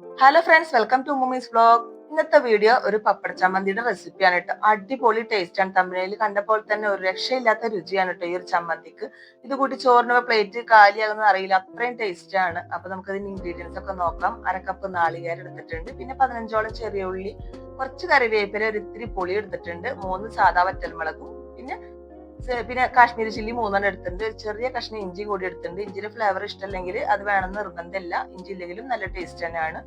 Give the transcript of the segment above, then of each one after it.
Hello friends welcome to Mumees vlog ഇന്നത്തെ video ഒരു പപ്പട ചമ്മന്തിയുടെ റെസിപ്പിയാണ് കേട്ടോ അടിപൊളി ടേസ്റ്റ് ആണ്. തമിഴിൽ കണ്ടപ്പോൾ തന്നെ ഒരു രക്ഷയില്ലാത്ത രുചിയാണ് കേട്ടോ ഈ ഒരു ചമ്മന്തിക്ക്. ഇത് കൂട്ടി ചോറിന് പ്ലേറ്റ് കാലിയാകുന്ന അറിയില്ല. അത്രയും ടേസ്റ്റ് ആണ്. അപ്പൊ നമുക്ക് അതിന് ഇൻഗ്രീഡിയൻസ് ഒക്കെ നോക്കാം. അരക്കപ്പ് നാളികേരം എടുത്തിട്ടുണ്ട്. പിന്നെ പതിനഞ്ചോളം ചെറിയ ഉള്ളി കുറച്ച് കറിവേപ്പില ഒരു ഇത്തിരി പുളി എടുത്തിട്ടുണ്ട്. മൂന്ന് സാധാ വറ്റൽമുളകും പിന്നെ പിന്നെ കാശ്മീരി ചില്ലി മൂന്നെണ്ണം എടുത്തിട്ടുണ്ട്. ചെറിയ കഷ്ണം ഇഞ്ചി കൂടി എടുത്തിട്ടുണ്ട്. ഇഞ്ചിയുടെ ഫ്ലേവർ ഇഷ്ടമല്ലെങ്കിൽ അത് വേണമെന്ന് നിർബന്ധമില്ല. ഇഞ്ചി ഇല്ലെങ്കിലും നല്ല ടേസ്റ്റ് തന്നെയാണ്.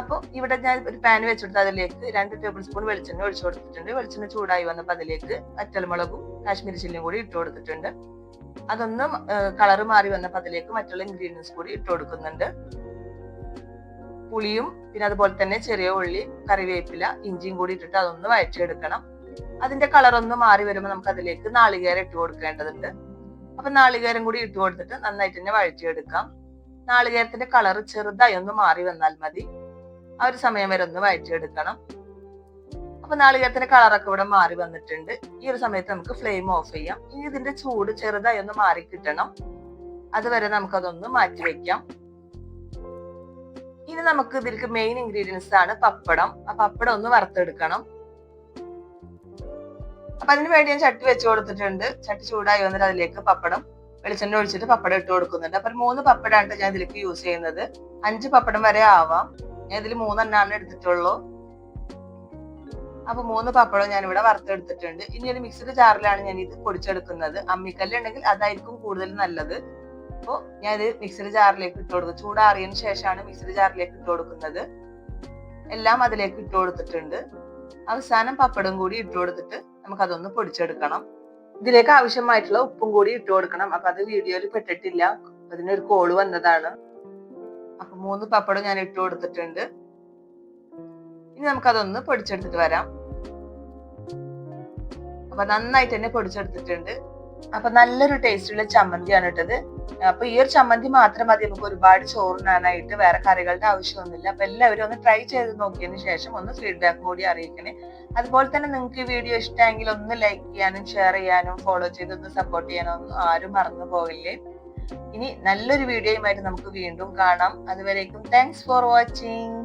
അപ്പോൾ ഇവിടെ ഞാൻ ഒരു പാൻ വെച്ചെടുത്ത് അതിലേക്ക്. രണ്ട് ടേബിൾ സ്പൂൺ വെളിച്ചെണ്ണ ഒഴിച്ചു കൊടുത്തിട്ടുണ്ട്. വെളിച്ചെണ്ണ ചൂടായി വന്നപ്പോൾ അതിലേക്ക് വറ്റൽമുളകും കാശ്മീരി ചില്ലിയും കൂടി ഇട്ട് കൊടുത്തിട്ടുണ്ട്. അതൊന്നും കളർ മാറി വന്നപ്പോൾ അതിലേക്ക് മറ്റുള്ള ഇൻഗ്രീഡിയൻസ് കൂടി ഇട്ട് കൊടുക്കുന്നുണ്ട്. പുളിയും പിന്നെ അതുപോലെ തന്നെ ചെറിയ ഉള്ളി കറിവേപ്പില ഇഞ്ചിയും കൂടി ഇട്ടിട്ട് അതൊന്ന് വഴറ്റിയെടുക്കണം. അതിന്റെ കളർ ഒന്ന് മാറി വരുമ്പോൾ നമുക്ക് അതിലേക്ക് നാളികേരം ഇട്ട് കൊടുക്കേണ്ടതുണ്ട്. അപ്പൊ നാളികേരം കൂടി ഇട്ട് കൊടുത്തിട്ട് നന്നായിട്ട് തന്നെ വഴറ്റിയെടുക്കാം. നാളികേരത്തിന്റെ കളർ ചെറുതായി ഒന്ന് മാറി വന്നാൽ മതി. ആ ഒരു സമയം വരെ ഒന്ന് വഴറ്റിയെടുക്കണം. അപ്പൊ നാളികേരത്തിന്റെ കളറൊക്കെ ഇവിടെ മാറി വന്നിട്ടുണ്ട്. ഈ ഒരു സമയത്ത് നമുക്ക് ഫ്ലെയിം ഓഫ് ചെയ്യാം. ഇനി ഇതിന്റെ ചൂട് ചെറുതായി ഒന്ന് മാറി കിട്ടണം. അതുവരെ നമുക്കതൊന്ന് മാറ്റി വെക്കാം. ഇനി നമുക്ക് ഇതിലേക്ക് മെയിൻ ഇൻഗ്രീഡിയൻസ് ആണ് പപ്പടം. ആ പപ്പടം ഒന്ന് വറുത്തെടുക്കണം. അപ്പൊ അതിന് വേണ്ടി ഞാൻ ചട്ടി വെച്ച് കൊടുത്തിട്ടുണ്ട്. ചട്ടി ചൂടായി വന്നിട്ട് അതിലേക്ക് പപ്പടം വെളിച്ചെണ്ണ ഒഴിച്ചിട്ട് പപ്പടം ഇട്ട് കൊടുക്കുന്നുണ്ട്. അപ്പൊ മൂന്ന് പപ്പടമാണ് ഞാൻ ഇതിലേക്ക് യൂസ് ചെയ്യുന്നത്. അഞ്ച് പപ്പടം വരെ ആവാം. ഞാൻ ഇതിൽ മൂന്നെണ്ണാണ് എടുത്തിട്ടുള്ളൂ. അപ്പൊ മൂന്ന് പപ്പടം ഞാൻ ഇവിടെ വറുത്തെടുത്തിട്ടുണ്ട്. ഇനി ഒരു മിക്സിഡ് ജാറിലാണ് ഞാൻ ഇത് പൊടിച്ചെടുക്കുന്നത്. അമ്മിക്കല്ല് ഉണ്ടെങ്കിൽ അതായിരിക്കും കൂടുതൽ നല്ലത്. അപ്പോൾ ഞാൻ ഇത് മിക്സിഡ് ജാറിലേക്ക് ഇട്ട് കൊടുക്കും. ചൂടാറിയതിന് ശേഷമാണ് മിക്സിഡ് ജാറിലേക്ക് ഇട്ട് കൊടുക്കുന്നത്. എല്ലാം അതിലേക്ക് ഇട്ട് കൊടുത്തിട്ടുണ്ട്. അവസാനം പപ്പടം കൂടി ഇട്ട് കൊടുത്തിട്ട് നമുക്ക് അതൊന്ന് പൊടിച്ചെടുക്കണം. ഇതിലേക്ക് ആവശ്യമായിട്ടുള്ള ഉപ്പും കൂടി ഇട്ട് കൊടുക്കണം. അപ്പൊ അത് വീഡിയോയിൽ പെട്ടിട്ടില്ല. അതിനൊരു കോൾ വന്നതാണ്. അപ്പൊ മൂന്ന് പപ്പടം ഞാൻ ഇട്ട് കൊടുത്തിട്ടുണ്ട്. ഇനി നമുക്കതൊന്ന് പൊടിച്ചെടുത്തിട്ട് വരാം. അപ്പൊ നന്നായിട്ട് തന്നെ പൊടിച്ചെടുത്തിട്ടുണ്ട്. അപ്പൊ നല്ലൊരു ടേസ്റ്റുള്ള ചമ്മന്തിയാണ് ഇട്ടത് അപ്പൊ ഈ ഒരു ചമ്മന്തി മാത്രം മതി. നമുക്ക് ഒരുപാട് ചോറിനാനായിട്ട് വേറെ കറികളുടെ ആവശ്യമൊന്നുമില്ല. അപ്പൊ എല്ലാവരും ഒന്ന് ട്രൈ ചെയ്ത് നോക്കിയതിന് ശേഷം ഒന്ന് ഫീഡ്ബാക്ക് കൂടി അറിയിക്കണേ. അതുപോലെ തന്നെ നിങ്ങൾക്ക് ഈ വീഡിയോ ഇഷ്ടമെങ്കിൽ ഒന്ന് ലൈക്ക് ചെയ്യാനും ഷെയർ ചെയ്യാനും ഫോളോ ചെയ്ത് ഒന്ന് സപ്പോർട്ട് ചെയ്യാനും ഒന്നും ആരും മറന്നു പോകില്ലേ ഇനി നല്ലൊരു വീഡിയോയുമായിട്ട് നമുക്ക് വീണ്ടും കാണാം. അതുവരേക്കും താങ്ക്സ് ഫോർ വാച്ചിങ്